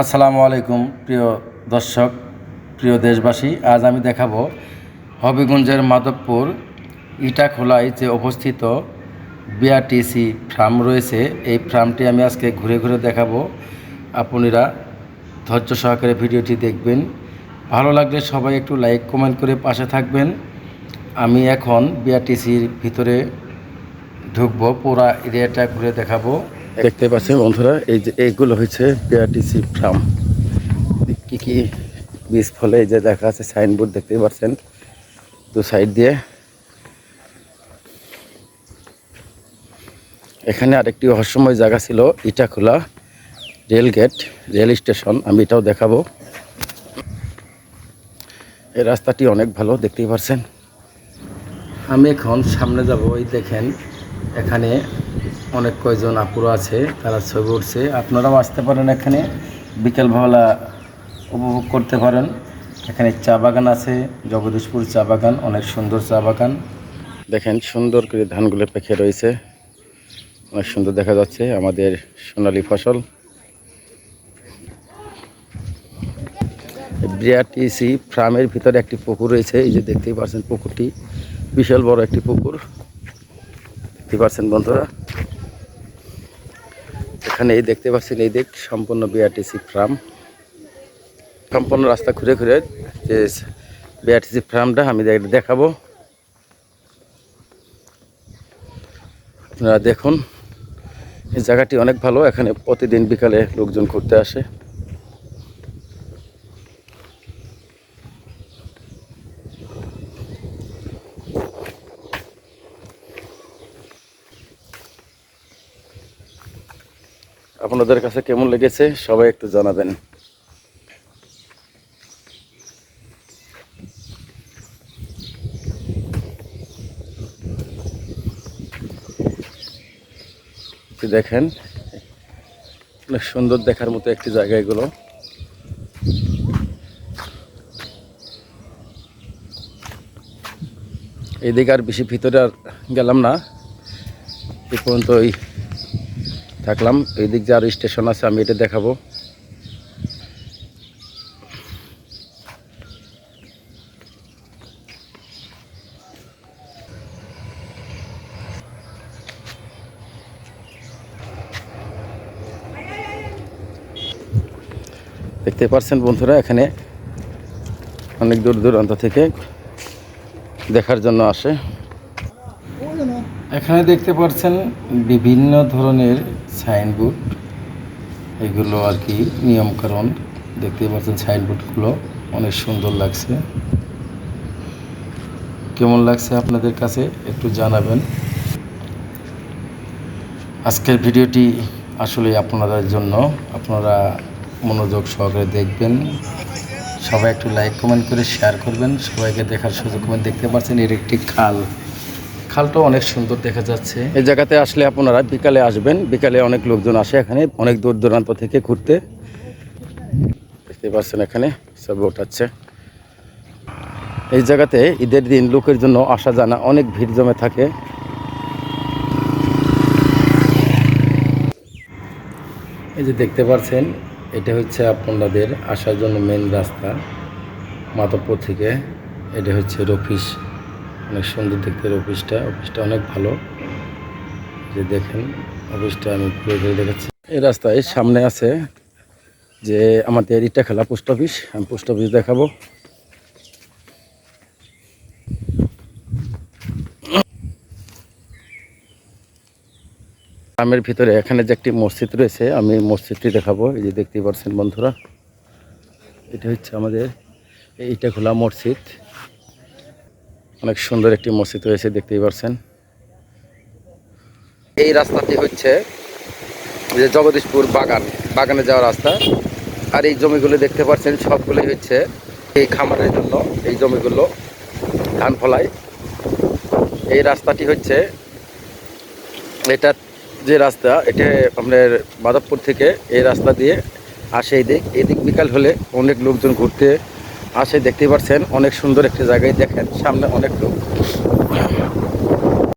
আসসালামু আলাইকুম, প্রিয় দর্শক, প্রিয় দেশবাসী। আজ আমি দেখাবো হবিগঞ্জের মাধবপুর ইটাখোলায় যে অবস্থিত বিআরটিসি ফার্ম রয়েছে। এই ফার্মটি আমি আজকে ঘুরে ঘুরে দেখাবো। আপনারা ধৈর্য সহকারে ভিডিওটি দেখবেন। ভালো লাগলে সবাই একটু লাইক, কমেন্ট করে পাশে থাকবেন। আমি এখন বিআরটিসির ভিতরে ঢুকবো, পুরা এরিয়াটা ঘুরে দেখাবো। দেখতে পাচ্ছেন বন্ধুরা, এই যে এইগুলো হচ্ছে বিআরটিসি ফার্ম কি কি বীজ ফলে এই যে দেখা আছে সাইনবোর্ড দেখতে পাচ্ছেন দু সাইড দিয়ে। এখানে আরেকটি রহস্যময় জায়গা ছিল, Itakhola rail gate, rail station, আমি এটাও দেখাবো। এই রাস্তাটি অনেক ভালো, দেখতেই পাচ্ছেন। আমি এখন সামনে যাব, এই দেখেন, এখানে অনেক কয়জন আপুরা আছে, তারা ছবি উঠছে। আপনারাও আসতে পারেন এখানে বিকেলবেলা উপভোগ করতে পারেন। এখানে চা বাগান আছে, জগদীশপুর চা বাগান, অনেক সুন্দর চা বাগান। দেখেন, সুন্দর করে ধানগুলো পেকে রয়েছে। অনেক সুন্দর দেখা যাচ্ছে আমাদের সোনালী ফসল। বিআরটিসি ফার্মের ভিতরে একটি পুকুর রয়েছে, এই যে দেখতেই পাচ্ছেন পুকুরটি। বিশাল বড় একটি পুকুর। দেখতে পাচ্ছেন বন্ধুরা। এখানে এই দেখতে পাচ্ছেন, এই দিক সম্পূর্ণ বিআরটিসি ফার্ম। সম্পূর্ণ রাস্তা ঘুরে ঘুরে যে বিআরটিসি ফার্মটা আমি দেখাবো। আপনারা দেখুন, এই জায়গাটি অনেক ভালো। এখানে প্রতিদিন বিকালে লোকজন ঘুরতে আসে। আপনাদের কাছে কেমন লেগেছে সবাই একটু জানাবেন। দেখেন, অনেক সুন্দর দেখার মতো একটি জায়গা এগুলো এইদিকে আর বেশি ভিতরে আর গেলাম না, এ পর্যন্ত ওই থাকলাম। এই দিক যে আরও স্টেশন আছে, আমি এটা দেখাবো। দেখতে পাচ্ছেন বন্ধুরা, এখানে অনেক দূর দূরান্ত থেকে দেখার জন্য আসে। এখানে দেখতে পাচ্ছেন বিভিন্ন ধরনের সাইনবোর্ড। এগুলো আর কি নিয়মকানুন। দেখতে পাচ্ছেন সাইনবোর্ডগুলো অনেক সুন্দর লাগছে। কেমন লাগছে আপনাদের কাছে একটু জানাবেন। আজকের ভিডিওটি আসলে আপনাদের জন্য। আপনারা মনোযোগ সহকারে দেখবেন। সবাই একটু লাইক কমেন্ট করে শেয়ার করবেন। সবাইকে দেখার সুযোগ দেখতে পাচ্ছেন এর একটি খাল। খালটা অনেক সুন্দর দেখা যাচ্ছে। এই জায়গাতে আসলে আপনারা বিকালে আসবেন। বিকালে অনেক লোকজন আসে এখানে, অনেক দূর দূরান্ত থেকে ঘুরতে। দেখতে পাচ্ছেন এখানে, সব ওঠাচ্ছে। এই জায়গাতে ঈদের দিন লোকের জন্য আসা জানা অনেক ভিড় জমে থাকে। এই যে দেখতে পাচ্ছেন, এটা হচ্ছে আপনাদের আসার জন্য মেন রাস্তা, মাধবপুর থেকে। এটা হচ্ছে অফিস অনেক সুন্দর দেখতে অফিসটা অফিসটা অনেক ভালো। যে দেখেন অফিসটা আমি ঘুরে ঘুরে দেখাচ্ছি। এই রাস্তায় সামনে আছে যে আমাদের ইটা খেলা পোস্ট অফিস আমি পোস্ট অফিস দেখাবো। গ্রামের ভিতরে এখানে যে একটি মসজিদ রয়েছে, আমি মসজিদটি দেখাবো। এই যে দেখতেই পাচ্ছেন বন্ধুরা, এটা হচ্ছে আমাদের এইটা খোলা মসজিদ। অনেক সুন্দর একটি মসজিদ রয়েছে, দেখতেই পাচ্ছেন এই রাস্তাটি হচ্ছে যে জগদীশপুর বাগান, বাগানে যাওয়ার রাস্তা। আর এই জমিগুলো দেখতে পাচ্ছেন, সবগুলোই হচ্ছে এই খামারের জন্য, এই জমিগুলো ধান ফলায়। এই রাস্তাটি হচ্ছে, এটা যে রাস্তা, এটা আপনার মাধবপুর থেকে এই রাস্তা দিয়ে আসে এই দিক এদিক বিকাল হলে অনেক লোকজন ঘুরতে আসে দেখতে পাচ্ছেন অনেক সুন্দর একটি জায়গায় দেখেন সামনে অনেক লোক।